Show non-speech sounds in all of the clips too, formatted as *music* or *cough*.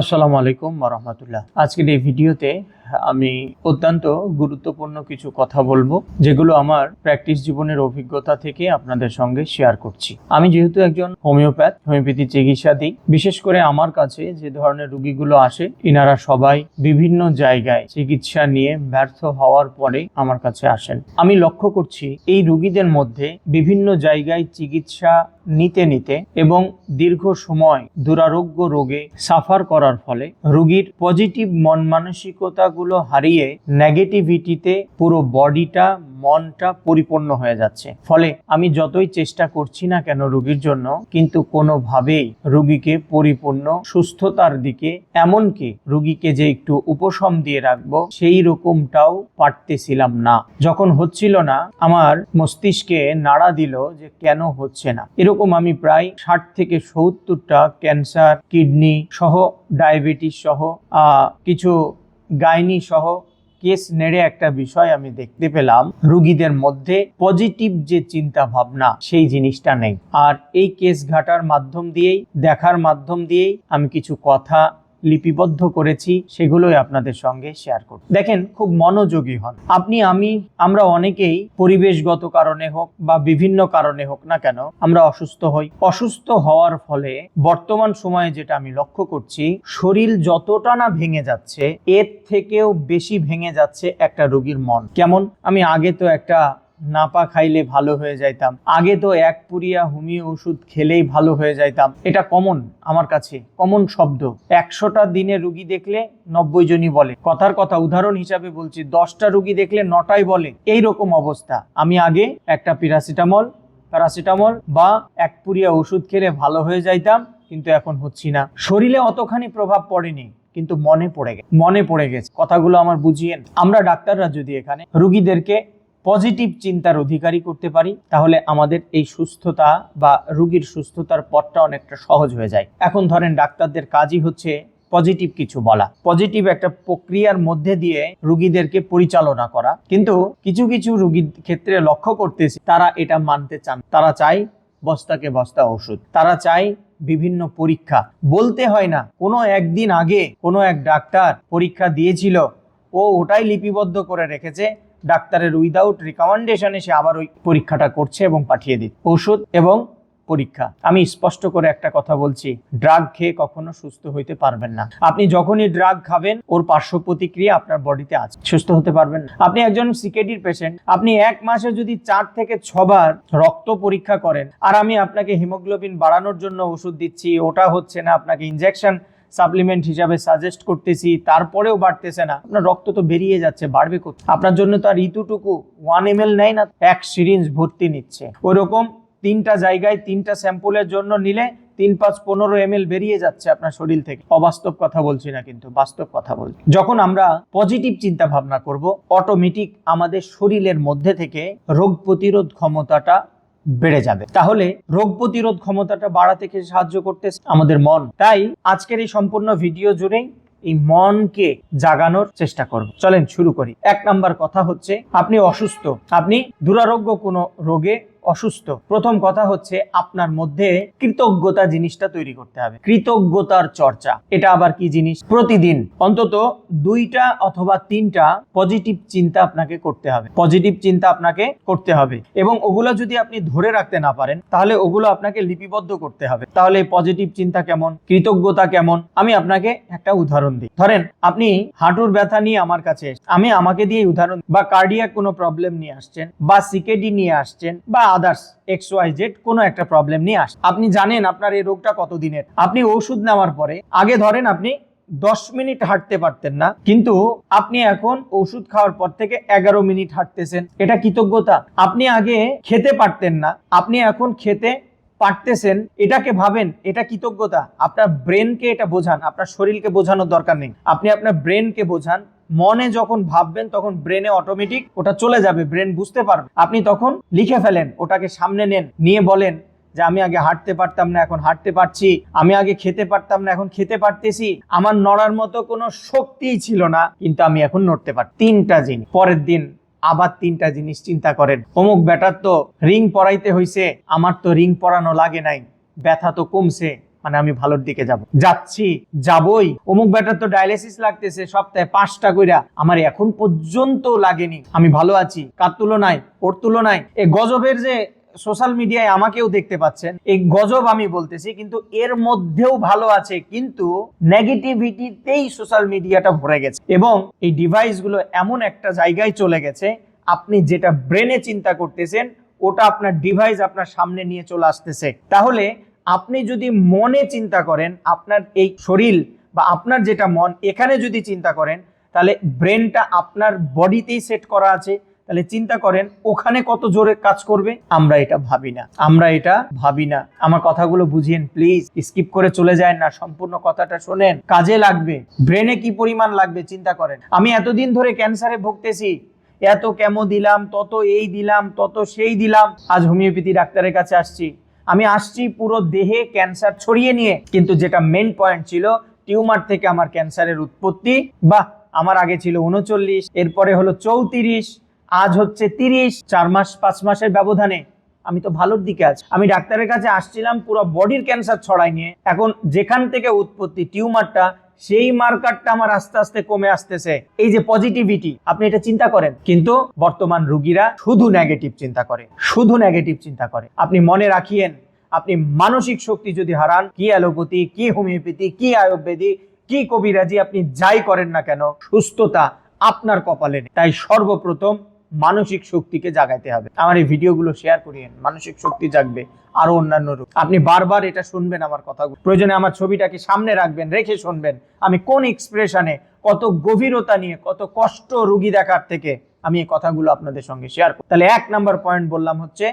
আসসালামু আলাইকুম রহমতুল্লাহ। আজকের এই ভিডিওতে আমি অত্যন্ত গুরুত্বপূর্ণ কিছু কথা বলব, যেগুলো আমার প্র্যাকটিস জীবনের অভিজ্ঞতা থেকে আপনাদের সঙ্গে শেয়ার করছি। আমি যেহেতু একজন হোমিওপ্যাথ, হোমিওপ্যাথি চিকিৎসা দিই বিশেষ করে আমার কাছে যে ধরনের রুগীগুলো আসে, ইনারা সবাই বিভিন্ন জায়গায় চিকিৎসা নিয়ে ব্যর্থ হওয়ার পরে আমার কাছে আসেন। আমি লক্ষ্য করছি, এই রুগীদের মধ্যে বিভিন্ন জায়গায় চিকিৎসা নিতে নিতে এবং দীর্ঘ সময় দুরারোগ্য রোগে সাফার করার ফলে রুগীর পজিটিভ মন মানসিকতাগুলো হারিয়ে নেগেটিভিটিতে পুরো বডিটা মনটা পরিপূর্ণ হয়ে যাচ্ছে। ফলে আমি যতই চেষ্টা করছি না কেন রোগীর জন্য, কিন্তু কোনোভাবেই রোগীকে পরিপূর্ণ সুস্থতার দিকে, এমনকি রোগীকে যে একটু উপশম দিয়ে রাখব, সেই রকমটাও পারতেছিলাম না। যখন হচ্ছিল না, আমার মস্তিষ্কে নাড়া দিল যে কেন হচ্ছে না। এরকম আমি প্রায় ষাট থেকে সত্তরটা ক্যান্সার, কিডনি সহ, ডায়াবেটিস সহ কিছু গাইনি সহ কেস নেড়ে একটা বিষয় আমি দেখতে পেলাম। রুগীদের মধ্যে পজিটিভ যে চিন্তা ভাবনা সেই জিনিসটা নেই। আর এই কেস ঘাটার মাধ্যম দিয়েই, দেখার মাধ্যম দিয়েই আমি কিছু কথা লিপিবদ্ধ করেছি, সেগুলোই আপনাদের সঙ্গে শেয়ার করব। দেখেন, খুব মনোযোগী হন। আপনি, আমি, আমরা অনেকেই পরিবেশগত কারণে হোক বা বিভিন্ন কারণে হোক না কেন, আমরা অসুস্থ হই। অসুস্থ হওয়ার ফলে বর্তমান সময়ে যেটা আমি লক্ষ্য করছি, শরীর যতটা না ভেঙে যাচ্ছে, এর থেকেও বেশি ভেঙে যাচ্ছে একটা রোগীর মন। কেমন? আমি আগে তো একটা নাপা খাইলে ভালো হয়ে যাইতাম। আগে তো এক পুরিয়া হোমিও ওষুধ খেলেই ভালো হয়ে যাইতাম। এটা কমন আমার কাছে, কমন শব্দ। একশোটা দিনে রুগী দেখলে নব্বই জনই বলে। কথার কথা উদাহরণ হিসাবে বলছি, দশটা রুগী দেখলে নটাই বলে। এই রকম অবস্থা। আমি আগে একটা প্যারাসিটামল প্যারাসিটামল বা এক পুরিয়া ওষুধ খেলে ভালো হয়ে যাইতাম, কিন্তু এখন হচ্ছি না। শরীরে অতখানি প্রভাব পড়েনি, কিন্তু মনে পড়ে গেছে মনে পড়ে গেছে। কথাগুলো আমার বুঝিয়েন। আমরা ডাক্তাররা যদি এখানে রুগীদেরকে পজিটিভ চিন্তার অধিকারী করতে পারি, তাহলে আমাদের এই সুস্থতা বা রুগীর সুস্থতার পথটা অনেকটা সহজ হয়ে যায়। এখন ধরেন ডাক্তারদের কাজই হচ্ছে পজিটিভ কিছু বলা। পজিটিভ একটা প্রক্রিয়ার মধ্যে দিয়ে রুগীদেরকে পরিচালনা করা। কিন্তু কিছু কিছু রুগীর ক্ষেত্রে লক্ষ্য করতেছে, তারা এটা মানতে চান। তারা চায় বস্তাকে বস্তা ওষুধ তারা চায় বিভিন্ন পরীক্ষা। বলতে হয় না, কোনো একদিন আগে কোনো এক ডাক্তার পরীক্ষা দিয়েছিল, ও ওটাই লিপিবদ্ধ করে রেখেছে ডাক্তারের উইদাউট রিকমেন্ডেশনে সে আবার ওই পরীক্ষাটা করছে এবং পাঠিয়ে দিচ্ছে। ওষুধ এবং পরীক্ষা। আমি স্পষ্ট করে একটা কথা বলছি ড্রাগ খেয়ে কখনো সুস্থ হইতে পারবেন না। আপনি যখনই ড্রাগ খাবেন, ওর পার্শ্ব প্রতিক্রিয়া আপনার বডিতে আছে। সুস্থ হতে পারবেন না। আপনি একজন সিকেডির পেশেন্ট আপনি এক মাসে যদি চার থেকে ছবার রক্ত পরীক্ষা করেন, আর আমি আপনাকে হিমোগ্লোবিন বাড়ানোর জন্য ওষুধ দিচ্ছি, ওটা হচ্ছে না, আপনাকে ইনজেকশন সাপ্লিমেন্ট হিসাবে সাজেস্ট করতেছি, তারপরেও বাড়তেছে না। আপনার রক্ত তো বেরিয়ে যাচ্ছে, বাড়বে কোথায়? আপনার জন্য তো আর ইতুটুকু ওয়ান এম এল নেয় না, এক সিরিঞ্জ ভর্তি নিচ্ছে। ওরকম তিনটা জায়গায় তিনটা স্যাম্পলের জন্য নিলে তিন পাঁচ পনেরো এম বেরিয়ে যাচ্ছে আপনার শরীর থেকে। অবাস্তব কথা বলছি না কিন্তু, বাস্তব কথা বলছি। যখন আমরা পজিটিভ চিন্তা ভাবনা করব অটোমেটিক আমাদের শরীরের মধ্যে থেকে রোগ প্রতিরোধ ক্ষমতাটা বেড়ে যাবে। তাহলে রোগ প্রতিরোধ ক্ষমতাটা বাড়াতে কে সাহায্য করতে আমাদের মন? তাই আজকের এই সম্পূর্ণ ভিডিও জুড়েই এই মনকে জাগানোর চেষ্টা করব। চলেন শুরু করি। এক নাম্বার কথা হচ্ছে, আপনি অসুস্থ। আপনি দুরারোগ্য কোনো রোগে অসুস্থ। প্রথম কথা হচ্ছে আপনার মধ্যে কৃতজ্ঞতা জিনিসটা তৈরি করতে হবে। কৃতজ্ঞতার চর্চা, এটা আবার কি জিনিস? প্রতিদিন। অন্তত দুইটা অথবা তিনটা পজিটিভ চিন্তা আপনাকে করতে হবে। পজিটিভ চিন্তা আপনাকে করতে হবে। এবং ওগুলো যদি আপনি ধরে রাখতে না পারেন, তাহলে ওগুলো আপনাকে লিপিবদ্ধ করতে হবে। তাহলে পজিটিভ চিন্তা কেমন? কৃতজ্ঞতা কেমন? আমি আপনাকে একটা উদাহরণ দিই। ধরেন, আপনি হাঁটুর ব্যথা নিয়ে আমার কাছে আমি আমাকে দিয়ে উদাহরণ বা কার্ডিয়াক কোনো প্রবলেম নিয়ে আসছেন, বা সিকেডি নিয়ে আসছেন, বা আদার্স এক্স ওয়াই জেড কোনো একটা প্রবলেম নিয়ে আস। আপনি জানেন আপনার এই রোগটা কতদিনের। আপনি ওষুধ নেওয়ার পরে, আগে ধরেন আপনি দশ মিনিট হাঁটতে পারতেন না, কিন্তু আপনি এখন ওষুধ খাওয়ার পর থেকে এগারো মিনিট হাঁটতেছেন। এটা কৃতজ্ঞতা। আপনি আগে খেতে পারতেন না। আপনি এখন খেতে পারতেছেন, এটাকে ভাবেন, এটা কৃতজ্ঞতা। আপনার ব্রেনকে এটা বোঝান, আপনার শরীরকে বোঝানোর দরকার নেই। আপনি আপনার ব্রেনকে বোঝান, মনে যখন ভাববেন তখন ব্রেনে অটোমেটিক ওটা চলে যাবে, ব্রেন বুঝতে পারবে। আপনি তখন লিখে ফেলেন, ওটাকে সামনে নেন, নিয়ে বলেন যে, আমি আগে হাঁটতে পারতাম না, এখন হাঁটতে পারছি, আমি আগে খেতে পারতাম না, এখন খেতে পারতেছি, আমার নড়ার মতো কোনো শক্তিই ছিল না, কিন্তু আমি এখন নড়তে পারি তিনটা জিনিস, পরের দিন আবার তিনটা জিনিস চিন্তা করেন। অমুক ব্যাটার তো রিং পরাইতে হইছে, আমার তো রিং পরানো লাগে নাই, ব্যথা তো কমছে মানে আমি ভালোর দিকে যাব। যাচ্ছি, যাবই। অমুক ব্যাটার তো ডায়ালিসিস লাগতেছে, সপ্তাহে পাঁচটা কইরা, আমার এখন পর্যন্ত লাগেনি। আমি ভালো আছি, কার তুলনায়, ওর তুলনায়। এ গজবের যে সোশ্যাল মিডিয়ায় আমাকেও দেখতে পাচ্ছেন। এই গজব আমি বলতেছি, কিন্তু এর মধ্যেও ভালো আছে, কিন্তু নেগেটিভিটিতেই সোশ্যাল মিডিয়াটা ভরে গেছে। এবং এই ডিভাইসগুলো এমন একটা জায়গায় চলে গেছে, আপনি যেটা ব্রেনে চিন্তা করতেছেন, ওটা আপনার ডিভাইস আপনার সামনে নিয়ে চলে আসতেছে। তাহলে আপনি যদি মনে চিন্তা করেন, আপনার এই শরীর বা আপনার যেটা মন, এখানে যদি চিন্তা করেন, তাহলে ব্রেনটা আপনার বডিতেই সেট করা আছে তাহলে চিন্তা করেন, ওখানে কত জোরে কাজ করবে? আমরা এটা ভাবি না। আমরা এটা ভাবি না। আমার কথাগুলো বুঝিয়েন প্লিজ স্কিপ করে চলে যায় না, সম্পূর্ণ কথাটা শোনেন। কাজে লাগবে। ব্রেনে কি পরিমাণ লাগবে, চিন্তা করেন। আমি এতদিন ধরে ক্যান্সারে ভুগতেছি। এত কেমো দিলাম, তত এই দিলাম, তত সেই দিলাম। আজ হোমিওপ্যাথি ডাক্তারের কাছে আসছি। আমি আসছি পুরো দেহে ক্যান্সার ছড়িয়ে নিয়ে। কিন্তু যেটা মেন পয়েন্ট ছিল টিউমার থেকে আমার ক্যান্সারের উৎপত্তি। বা আমার আগে ছিল উনচল্লিশ, এরপরে হলো চৌত্রিশ। আজ হচ্ছে তিরিশ, চার মাস, পাঁচ মাসের ব্যবধানে আমি তো ভালোর দিকে আছি। আমি ডাক্তারের কাছে আসছিলাম পুরো বডির ক্যান্সার ছড়াই নিয়ে। এখন যেখান থেকে উৎপত্তি, টিউমারটা, সেই মার্কারটা আমার আস্তে আস্তে কমে আসতেছে। এই যে পজিটিভিটি আপনি এটা চিন্তা করেন। কিন্তু বর্তমান রুগীরা শুধু নেগেটিভ চিন্তা করে। শুধু নেগেটিভ চিন্তা করে। আপনি মনে রাখিয়েন, আপনি মানসিক শক্তি যদি হারান, কি অ্যালোপ্যাথি, কি হোমিওপ্যাথি, কি আয়ুর্বেদি, কি কবিরাজি, আপনি যাই করেন না কেন, সুস্থতা আপনার কপালে। তাই সর্বপ্রথম মানসিক শক্তিকে জাগাইতে হবে। আমার এই ভিডিওগুলো শেয়ার করিয়েন, মানসিক শক্তি জাগবে আরও অন্যান্য রূপ আপনি বারবার এটা শুনবেন আমার কথাগুলো। প্রয়োজনে আমার ছবিটাকে সামনে রাখবেন, রেখে শুনবেন। আমি কোন এক্সপ্রেশনে কত গভীরতা নিয়ে, কত কষ্ট রুগী দেখার থেকে আমি এই কথাগুলো আপনাদের সঙ্গে শেয়ার করি তাহলে এক নাম্বার পয়েন্ট বললাম হচ্ছে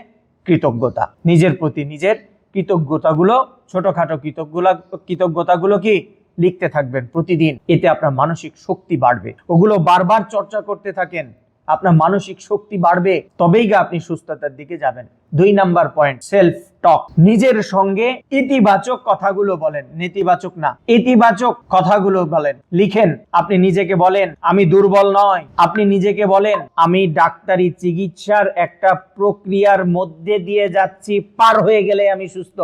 কৃতজ্ঞতা। নিজের প্রতি নিজের কৃতজ্ঞতাগুলো, ছোটখাটো কৃতজ্ঞতা কৃতজ্ঞতাগুলো কি? লিখতে থাকবেন প্রতিদিন। এতে আপনার মানসিক শক্তি বাড়বে। ওগুলো বারবার চর্চা করতে থাকেন আপনার মানসিক শক্তি বাড়বে, তবেই গা আপনি সুস্থতার দিকে যাবেন। দুই নাম্বার পয়েন্ট সেলফ টক নিজের সঙ্গে ইতিবাচক কথাগুলো বলেন। নেতিবাচক না, ইতিবাচক কথাগুলো বলেন। লিখেন, আপনি নিজেকে বলেন, আমি দুর্বল নয়। আপনি নিজেকে বলেন, আমি ডাক্তারি চিকিৎসার একটা প্রক্রিয়ার মধ্যে দিয়ে যাচ্ছি, পার হয়ে গেলে আমি সুস্থ।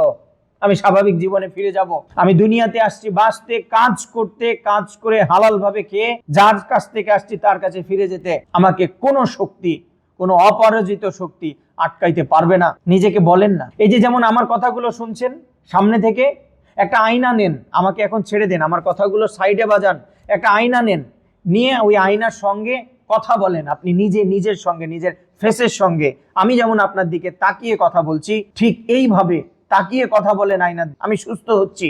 আমি স্বাভাবিক জীবনে ফিরে যাব। আমি দুনিয়াতে আসছি, বাঁচতে, কাজ করতে, কাজ করে হালাল ভাবে খেয়ে যার কাছ থেকে আসছি তার কাছে ফিরে যেতে আমাকে কোনো শক্তি, কোনো অপরাজিত শক্তি আটকাইতে পারবে না। নিজেকে বলেন না। এই যে যেমন আমার কথাগুলো শুনছেন, সামনে থেকে একটা আয়না নেন, আমাকে এখন ছেড়ে দেন, আমার কথাগুলো সাইডে বাজান, একটা আয়না নেন, নিয়ে ওই আয়নার সঙ্গে কথা বলেন। আপনি নিজে, নিজের সঙ্গে, নিজের ফেসের সঙ্গে। আমি যেমন আপনার দিকে তাকিয়ে কথা বলছি, ঠিক এইভাবে তাকিয়ে কথা বলেন আয়না আমি সুস্থ হচ্ছি।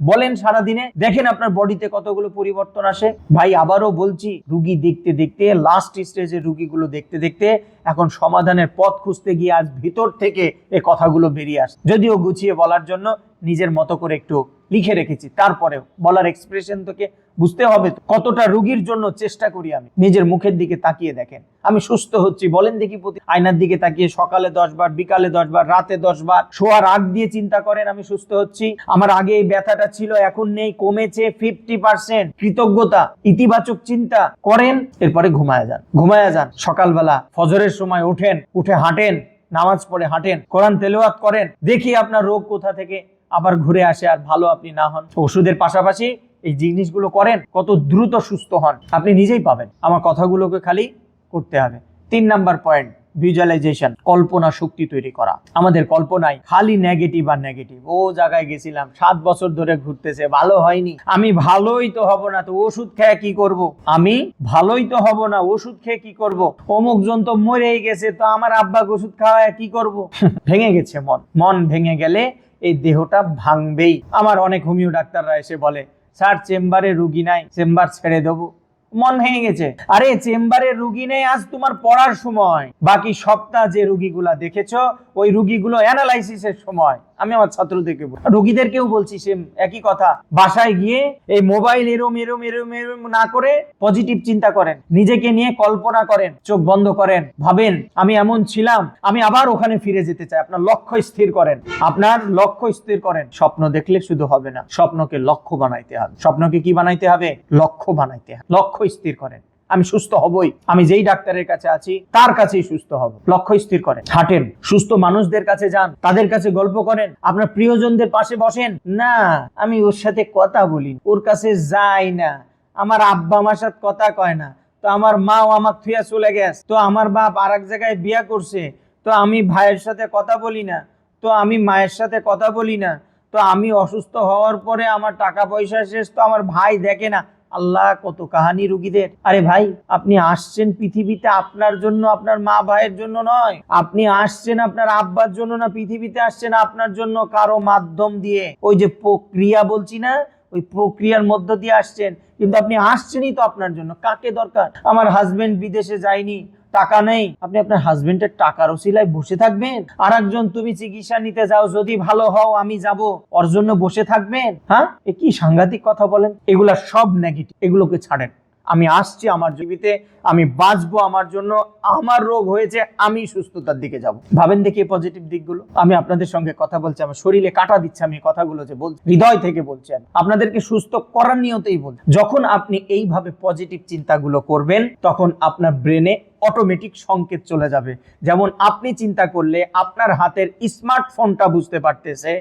বলেন সারাদিনে, দেখেন আপনার বডিতে কতগুলো পরিবর্তন আসে। ভাই, আবারও বলছি, রুগী দেখতে দেখতে লাস্ট স্টেজের রুগীগুলো দেখতে দেখতে, এখন সমাধানের পথ খুঁজতে গিয়ে আজ ভিতর থেকে এ কথাগুলো বেরিয়ে আসে। যদিও গুছিয়ে বলার জন্য নিজের মতো করে একটু লিখে রেখেছি, তারপরেও। বলার এক্সপ্রেশন তোকে বুঝতে হবে কতটা রুগীর জন্য চেষ্টা করি আমি। নিজের মুখের দিকে তাকিয়ে দেখেন। আমি সুস্থ হচ্ছি, বলেন দেখি প্রতি আয়নার দিকে তাকিয়ে সকালে দশ বার, বিকালে দশ বার, রাতে দশ বার, শোয়ার আগ দিয়ে চিন্তা করেন, আমি সুস্থ হচ্ছি। আমার আগে এই ব্যথাটা ছিল, এখন নেই, কমেছে ফিফটি পার্সেন্ট কৃতজ্ঞতা, ইতিবাচক চিন্তা করেন, এরপরে ঘুমায় যান। ঘুমায় যান, সকালবেলা ফজরের সময় ওঠেন, উঠে হাঁটেন, নামাজ পড়ে হাঁটেন, কোরআন তেলাওয়াত করেন। দেখি আপনার রোগ কোথা থেকে আবার ঘুরে আসে আর ভালো আপনি না হন। ওষুধের পাশাপাশি এই জিনিসগুলো করেন, কত দ্রুত সুস্থ হন। আপনি নিজেই পাবেন। আমার কথাগুলোকে খালি করতে হবে। তিন নাম্বার পয়েন্ট ভিজুয়ালাইজেশন কল্পনা শক্তি তৈরি করা। আমাদের কল্পনায় খালি নেগেটিভ আর নেগেটিভ ও জায়গায় গেছিলাম, সাত বছর ধরে ঘুরতেছে, ভালো হয়নি। আমি ভালোই তো হব না, তো ওষুধ খেয়ে কি করব। আমি ভালোই তো হব না, ওষুধ খেয়ে কি করব। অমুক জন তো মরেই গেছে, তো আমার আব্বাকে ওষুধ খাওয়ায় কি করব। *laughs* ভেঙে গেছে মন। মন ভেঙে গেলে এই দেহটা ভাঙবেই। আমার অনেক হোমিও ডাক্তাররা এসে বলে স্যার, চেম্বারে রুগী নাই, চেম্বার ছেড়ে দেবো। মন ভেঙে গেছে। আরে, চেম্বারে রুগী নেই, আজ তোমার পড়ার সময়। বাকি সপ্তাহ যে রুগীগুলা দেখেছ, ওই রুগীগুলো অ্যানালাইসিসের সময়। আমি আমার ছাত্রদেরকে বলি রুগীদেরকেও বলছি, সেম একই কথা। বাসায় গিয়ে এই মোবাইল এরম এরম এরম এরম না করে পজিটিভ চিন্তা করেন। নিজেকে নিয়ে কল্পনা করেন, চোখ বন্ধ করেন, ভাবেন, আমি এমন ছিলাম, আমি আবার ওখানে ফিরে যেতে চাই। আপনার লক্ষ্য স্থির করেন। আপনার লক্ষ্য স্থির করেন। স্বপ্ন দেখলে শুধু হবে না, স্বপ্নকে লক্ষ্য বানাইতে হবে। স্বপ্নকে কি বানাইতে হবে? লক্ষ্য বানাইতে হবে। লক্ষ্য স্থির করেন। আমি সুস্থ হবই, আমি যেই ডাক্তারের কাছে আছি, তার কাছেই সুস্থ হব। লক্ষ্য স্থির করেন, হাঁটেন, সুস্থ মানুষদের কাছে যান, তাদের কাছে গল্প করেন, আপনার প্রিয়জনদের পাশে বসেন। না, আমি ওর সাথে কথা বলি, ওর কাছে যাই না, আমার আব্বা আমার সাথে কথা কয় না, তো আমার মাও আমার থুয়া চলে গেছে, তো আমার বাপ আর এক জায়গায় বিয়া করছে, তো আমি ভাইয়ের সাথে কথা বলি না, তো আমি মায়ের সাথে কথা বলি না, তো আমি অসুস্থ হওয়ার পরে আমার টাকা পয়সা শেষ, তো আমার ভাই দেখে না আল্লাহ, কত কাহানি রুগীদের। আরে ভাই, আপনি আসছেন পৃথিবীতে আপনার জন্য, আপনার মা ভাইয়ের জন্য নয়। আপনি আসছেন আপনার আব্বার জন্য না, পৃথিবীতে আসছেন আপনার জন্য কারও মাধ্যম দিয়ে। ওই যে প্রক্রিয়া বলছি না, ওই প্রক্রিয়ার মধ্য দিয়ে আসছেন। কিন্তু আপনি আসছেনই তো আপনার জন্য। কাকে দরকার? আমার হাজবেন্ড বিদেশে যায়নি। টাকা নেই। আপনি আপনার হাজবেন্ডের টাকার ওসিলায় বসে থাকবেন। আর একজন তুমি চিকিৎসা নিতে যাও, যদি ভালো হও, আমি যাব। ওর জন্য বসে থাকবেন। হ্যাঁ? এ কি সাংঘাতিক কথা বলেন? এগুলা সব নেগেটিভ এগুলোকে ছাড়েন। আমি আসছি আমার জীবিতে, আমি বাঁচবো আমার জন্য, আমার রোগ হয়েছে, আমি সুস্থতার দিকে যাব। ভাবেন দেখি পজিটিভ দিকগুলো? আমি আপনাদের সঙ্গে কথা বলছি, আমার শরীরে কাটা দিচ্ছে, আমি কথাগুলো যে বলছি, হৃদয় থেকে বলছি আমি। আপনাদেরকে সুস্থ করার নিয়তেই বল যখন আপনি এইভাবে পজিটিভ চিন্তাগুলো করবেন, তখন আপনার ব্রেনে অটোমেটিক সংকেত চলে যাবে। যেমন আপনি চিন্তা করলে আপনার হাতের স্মার্টফোনটা বুঝতে পারতেছে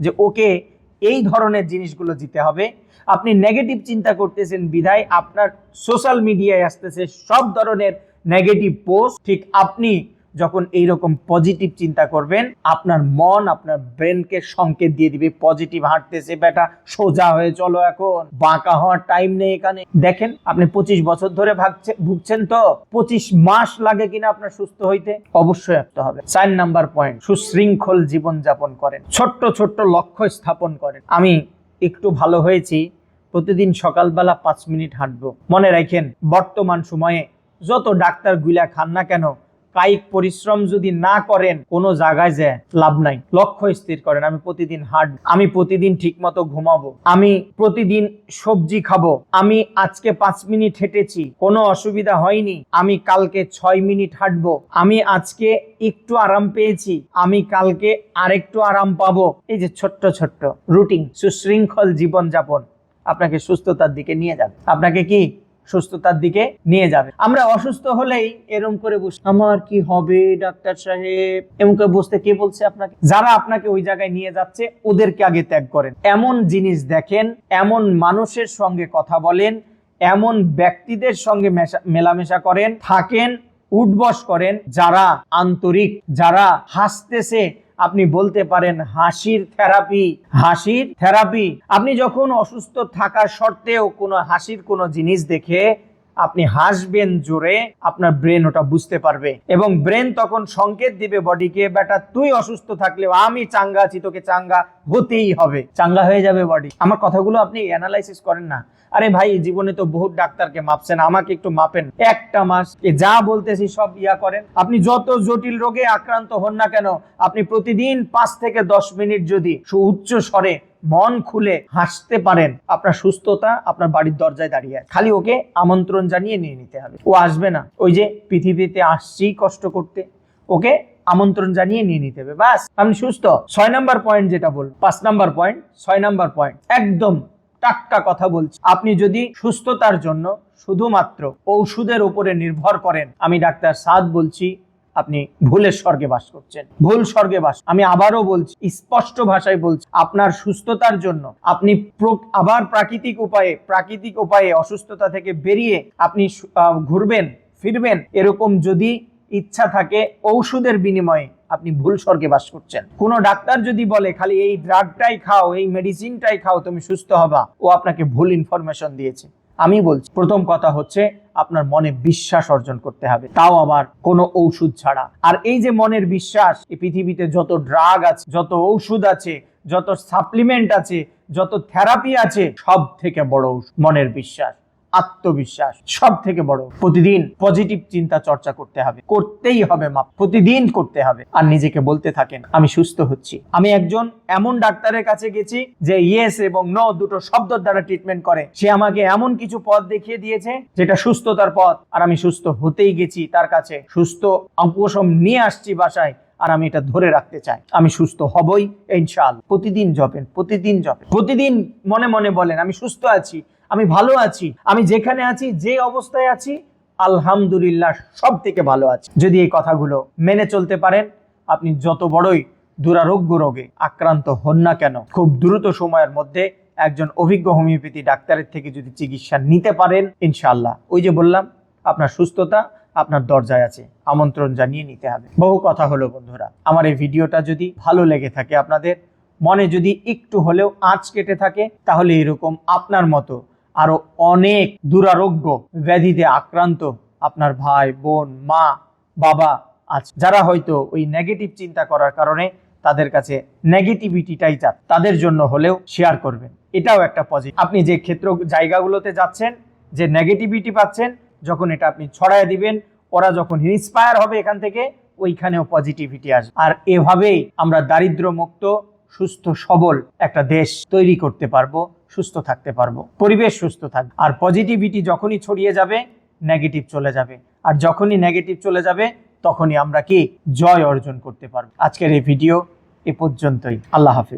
যে, ওকে এই ধরনের জিনিসগুলো দিতে হবে আপনি নেগেটিভ চিন্তা করতেছেন, বিধায় আপনার সোশ্যাল মিডিয়ায় আসতেছে, সব ধরনের নেগেটিভ পোস্ট ঠিক আপনি যখন এইরকম পজিটিভ চিন্তা করবেন, আপনার মন, আপনার ব্রেনকে সংকেত দিয়ে দিবে পজিটিভ হাঁটতেছে, বেটা, সোজা হয়ে চলো এখন, বাঁকা হওয়ার টাইম নেই এখানে। দেখেন, আপনি পঁচিশ বছর ধরে ভাগছে, ভুগছেন তো, পঁচিশ মাস লাগে কিনা আপনার সুস্থ হইতে? অবশ্যই আসতে হবে। চার নাম্বার পয়েন্ট সুশৃঙ্খল জীবন যাপন করেন। ছোট্ট ছোট্ট লক্ষ্য স্থাপন করেন। আমি একটু ভালো হয়েছি প্রতিদিন সকালবেলা পাঁচ মিনিট হাঁটবো। মনে রাখেন, বর্তমান সময়ে যত ডাক্তারগুলা খান না কেন, কায়িক পরিশ্রম যদি না করেন, কোনো জায়গায় যে লাভ নাই। লক্ষ্য স্থির করেন, আমি প্রতিদিন হাঁট, আমি প্রতিদিন ঠিকমতো ঘুমাবো, আমি প্রতিদিন সবজি খাব, আমি আজকে পাঁচ মিনিট হেঁটেছি, কোনো অসুবিধা হয়নি, আমি কালকে ছয় মিনিট হাঁটবো, আমি আজকে একটু আরাম পেয়েছি, আমি কালকে আরেকটু আরাম পাবো। এই যে ছোট্ট ছোট্ট রুটিন সুশৃঙ্খল জীবনযাপন। আপনাকে সুস্থতার দিকে নিয়ে যাবে। আপনাকে কি সুস্থতার দিকে নিয়ে যাবে? আমরা অসুস্থ হলেই এরম করে বস, আমার কি হবে, ডাক্তার সাহেব? এমন করে বসতে কে বলছে আপনাকে? যারা আপনাকে ওই জায়গায় নিয়ে যাচ্ছে, ওদেরকে আগে ত্যাগ করেন। এমন জিনিস দেখেন, এমন মানুষের সঙ্গে কথা বলেন, এমন ব্যক্তিদের সঙ্গে মেশা- মেলামেশা করেন, থাকেন, উঠবস করেন, যারা আন্তরিক, যারা হাসতেছে আপনি বলতে পারেন হাসির থেরাপি হাসির থেরাপি আপনি যখন অসুস্থ থাকা সত্ত্বেও কোনো হাসির কোনো জিনিস দেখে আপনি হাসবেন জোরে, আপনার ব্রেন ওটা বুঝতে পারবে। এবং ব্রেন তখন সংকেত দিবে বডিকে, বেটা, তুই অসুস্থ থাকলেও আমি চাঙ্গা আছি, তোকে চাঙ্গা হতেই হবে। চাঙ্গা হয়ে যাবে বডি আমার কথাগুলো আপনি অ্যানালাইসিস করেন না। আরে ভাই, জীবনে তো বহুত ডাক্তারকে মাপছেন, আমাকে একটু মাপেন। একটা মাস যা বলতেছি সব ইয়া করেন। আপনি যত জটিল রোগে আক্রান্ত হন না কেন, আপনি প্রতিদিন পাঁচ থেকে দশ মিনিট যদি সুউচ্চ স্বরে মন খুলে হাসতে পারেন। আপনার সুস্থতা আপনার বাড়ির দরজায় দাঁড়িয়ে আছে। খালি ওকে আমন্ত্রণ জানিয়ে নিয়ে নিতে হবে। ও আসবে না। ওই যে পৃথিবীতে আসছি কষ্ট করতে। ওকে আমন্ত্রণ জানিয়ে নিয়ে নিতে হবে। বাস, আপনি সুস্থ। ছয় নাম্বার পয়েন্ট যেটা বল পাঁচ নাম্বার পয়েন্ট, ছয় নাম্বার পয়েন্ট। একদম টাটকা কথা বলছি। আপনি যদি সুস্থতার জন্য শুধুমাত্র ঔষধের উপরে নির্ভর করেন, আমি ডাক্তার সাদ বলছি আপনি ভুলের স্বর্গে বাস করছেন। ভুল স্বর্গে বাস। আমি আবারও বলছি, স্পষ্ট ভাষায় বলছি, আপনার সুস্থতার জন্য আপনি আবার প্রাকৃতিক উপায়ে প্রাকৃতিক উপায়ে অসুস্থতা থেকে বেরিয়ে আপনি ঘুরবেন, ফিরবেন, এরকম যদি ইচ্ছা থাকে, ঔষধের বিনিময়ে আপনি ভুল স্বর্গে বাস করছেন। কোন ডাক্তার যদি বলে, খালি এই ড্রাগটাই খাও, এই মেডিসিনটাই খাও, তুমি সুস্থ হবা, ও আপনাকে ভুল ইনফরমেশন দিয়েছে। আমি বলছি, প্রথম কথা হচ্ছে আপনার মনে বিশ্বাস অর্জন করতে হবে। তাও আবার কোনো ঔষধ ছাড়া। আর এই যে মনের বিশ্বাস, এই পৃথিবীতে যত ড্রাগ আছে, যত ঔষধ আছে, যত সাপ্লিমেন্ট আছে, যত থেরাপি আছে সব থেকে বড় মনের বিশ্বাস। আত্মবিশ্বাস সব থেকে বড়। প্রতিদিন পজিটিভ চিন্তা চর্চা করতে হবে। করতেই হবে মাপ। প্রতিদিন করতে হবে। আর নিজেকে বলতে থাকেন, আমি সুস্থ হচ্ছি। আমি একজন এমন ডাক্তারের কাছে গেছি যে ইয়েস এবং নো দুটো শব্দের দ্বারা ট্রিটমেন্ট করে। সে আমাকে এমন কিছু পথ দেখিয়ে দিয়েছে যেটা সুস্থতার পথ। আর আমি সুস্থ হতেই গেছি তার কাছে। সুস্থ উপশম নিয়ে আসছি বাসায়। আর আমি এটা ধরে রাখতে চাই। আমি সুস্থ হবই ইনশাল প্রতিদিন জপেন প্রতিদিন জপেন। প্রতিদিন মনে মনে বলেন, আমি সুস্থ আছি। আমি ভালো আছি, আমি যেখানে আছি, যে অবস্থায় আছি, আলহামদুলিল্লাহ সব থেকে ভালো আছি। যদি এই কথাগুলো মেনে চলতে পারেন, আপনি যত বড়ই দুরারোগ্য রোগে আক্রান্ত হন না কেন, খুব দ্রুত সময়ের মধ্যে একজন অভিজ্ঞ হোমিওপ্যাথি ডাক্তারের থেকে যদি চিকিৎসা নিতে পারেন ইনশাল্লাহ ওই যে বললাম, আপনার সুস্থতা আপনার দরজায় আছে, আমন্ত্রণ জানিয়ে নিতে হবে। বহু কথা হলো বন্ধুরা, আমার এই ভিডিওটা যদি ভালো লেগে থাকে আপনাদের, মনে যদি একটু হলেও আঁচ কেটে থাকে, তাহলে এরকম আপনার মতো আরও অনেক দুরারোগ্য ব্যাধিতে আক্রান্ত আপনার ভাই, বোন, মা, বাবা আছে যারা হয়তো ওই নেগেটিভ চিন্তা করার কারণে তাদের কাছে নেগেটিভিটিটাই চান তাদের জন্য হলেও শেয়ার করবেন। এটাও একটা পজিটিভ আপনি যে ক্ষেত্র জায়গাগুলোতে যাচ্ছেন, যে নেগেটিভিটি পাচ্ছেন, যখন এটা আপনি ছড়ায় দিবেন, ওরা যখন ইন্সপায়ার হবে এখান থেকে, ওইখানেও পজিটিভিটি আসবে। আর এভাবেই আমরা দারিদ্র মুক্ত সুস্থ, সবল একটা দেশ তৈরি করতে পারব। সুস্থ থাকতে পারব, পরিবেশ সুস্থ থাকবে আর পজিটিভিটি যখনই ছড়িয়ে যাবে নেগেটিভ চলে যাবে। আর যখনই নেগেটিভ চলে যাবে, তখনই আমরা কি জয় অর্জন করতে পারব। আজকের এই ভিডিও এ পর্যন্তই। আল্লাহ হাফিজ।